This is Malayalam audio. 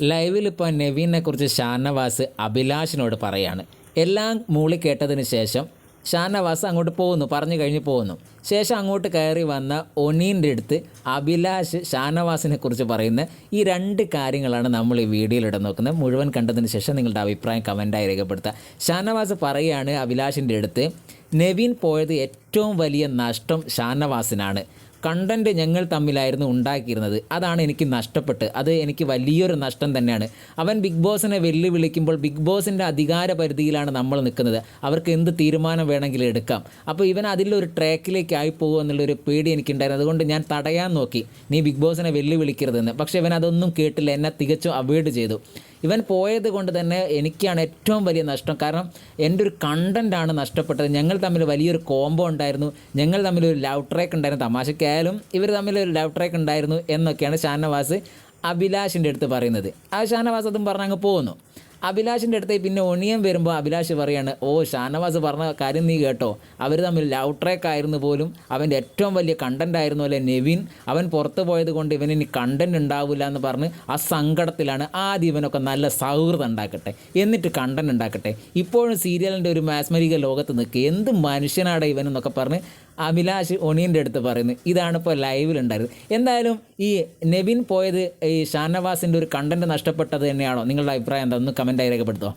ലൈവിൽ ഇപ്പോൾ നെവീനെ കുറിച്ച് ഷാനവാസ് അഭിലാഷിനോട് പറയാണ്. എല്ലാം മൂളി കേട്ടതിന് ശേഷം ഷാനവാസ് അങ്ങോട്ട് പോകുന്നു പറഞ്ഞു കഴിഞ്ഞ് പോകുന്നു. ശേഷം അങ്ങോട്ട് കയറി വന്ന ഒനീന്റെ അടുത്ത് അഭിലാഷ് ഷാനവാസിനെ കുറിച്ച് പറയുന്ന ഈ രണ്ട് കാര്യങ്ങളാണ് നമ്മൾ ഈ വീഡിയോയിൽ ഇടം നോക്കുന്നത്. മുഴുവൻ കണ്ടതിന് ശേഷം നിങ്ങളുടെ അഭിപ്രായം കമന്റായി രേഖപ്പെടുത്തുക. ഷാനവാസ് പറയുകയാണ് അഭിലാഷിന്റെ അടുത്ത് നവീൻ പോയത് ഏറ്റവും വലിയ നഷ്ടം ഷാനവാസിനാണ്. കണ്ടന്റ് ഞങ്ങൾ തമ്മിലായിരുന്നു ഉണ്ടാക്കിയിരുന്നത്. അതാണ് എനിക്ക് നഷ്ടപ്പെട്ട് അത് എനിക്ക് വലിയൊരു നഷ്ടം തന്നെയാണ്. അവൻ ബിഗ് ബോസിനെ വെല്ലുവിളിക്കുമ്പോൾ ബിഗ് ബോസിന്റെ അധികാര പരിധിയിലാണ് നമ്മൾ നിൽക്കുന്നത്. അവർക്ക് എന്ത് തീരുമാനം വേണമെങ്കിലും എടുക്കാം. അപ്പോൾ ഇവൻ അതിലൊരു ട്രാക്കിലേക്ക് ആയി പോകുമോ എന്നുള്ളൊരു പേടി എനിക്കുണ്ടായിരുന്നു. അതുകൊണ്ട് ഞാൻ തടയാൻ നോക്കി. നീ ബിഗ് ബോസിനെ വെല്ലുവിളിക്കരുതെന്ന്. പക്ഷേ ഇവൻ അതൊന്നും കേട്ടില്ല. എന്നെ തികച്ചും അവോയ്ഡ് ചെയ്തു. ഇവൻ പോയത് കൊണ്ട് തന്നെ എനിക്കാണ് ഏറ്റവും വലിയ നഷ്ടം. കാരണം എന്റെ ഒരു കണ്ടന്റാണ് നഷ്ടപ്പെട്ടത്. ഞങ്ങൾ തമ്മിൽ വലിയൊരു കോംബോ ഉണ്ടായിരുന്നു. ഞങ്ങൾ തമ്മിൽ ഒരു ലവ് ട്രാക്ക് ഉണ്ടായിരുന്നു. തമാശക്കായാലും ഇവർ തമ്മിൽ ഒരു ലവ് ട്രാക്ക് ഉണ്ടായിരുന്നു എന്നൊക്കെയാണ് ഷാനവാസ് അഭിലാഷിന്റെ അടുത്ത് പറയുന്നത്. ആ ഷാനവാസ് അതും പറഞ്ഞ് അങ്ങ് പോകുന്നു. അഭിലാഷിന്റെ അടുത്ത് പിന്നെ ഒണിയൻ വരുമ്പോൾ അഭിലാഷ് പറയാണ് ഓ ഷാനവാസ് പറഞ്ഞ കാര്യം നീ കേട്ടോ. അവർ തമ്മിൽ ലവ് ട്രാക്ക് ആയിരുന്നു പോലും. അവന്റെ ഏറ്റവും വലിയ കണ്ടന്റ് ആയിരുന്നു അല്ലെ നെവിൻ? അവൻ പുറത്ത് പോയത് കൊണ്ട് ഇവന് ഇനി കണ്ടന്റ് ഉണ്ടാവില്ല എന്ന് പറഞ്ഞ് ആ സങ്കടത്തിലാണ് ആദ്യം ഇവനൊക്കെ നല്ല സൗഹൃദം ഉണ്ടാക്കട്ടെ. എന്നിട്ട് കണ്ടന്റ് ഉണ്ടാക്കട്ടെ. ഇപ്പോഴും സീരിയലിന്റെ ഒരു മാസ്മരിക ലോകത്ത് നിൽക്കുക എന്ത് മനുഷ്യനാണ് ഇവനെന്നൊക്കെ പറഞ്ഞ് അഭിലാഷ് ഒണീന്റെ അടുത്ത് പറയുന്നു ഇതാണ് ഇപ്പോൾ ലൈവിലുണ്ടായിരുന്നത് എന്തായാലും ഈ നെവിൻ പോയത് ഈ ഷാനവാസിന്റെ ഒരു കണ്ടന്റ് നഷ്ടപ്പെട്ടത് തന്നെയാണോ? നിങ്ങളുടെ അഭിപ്രായം എന്താ? ഒന്ന് കമന്റായി രേഖപ്പെടുത്തുമോ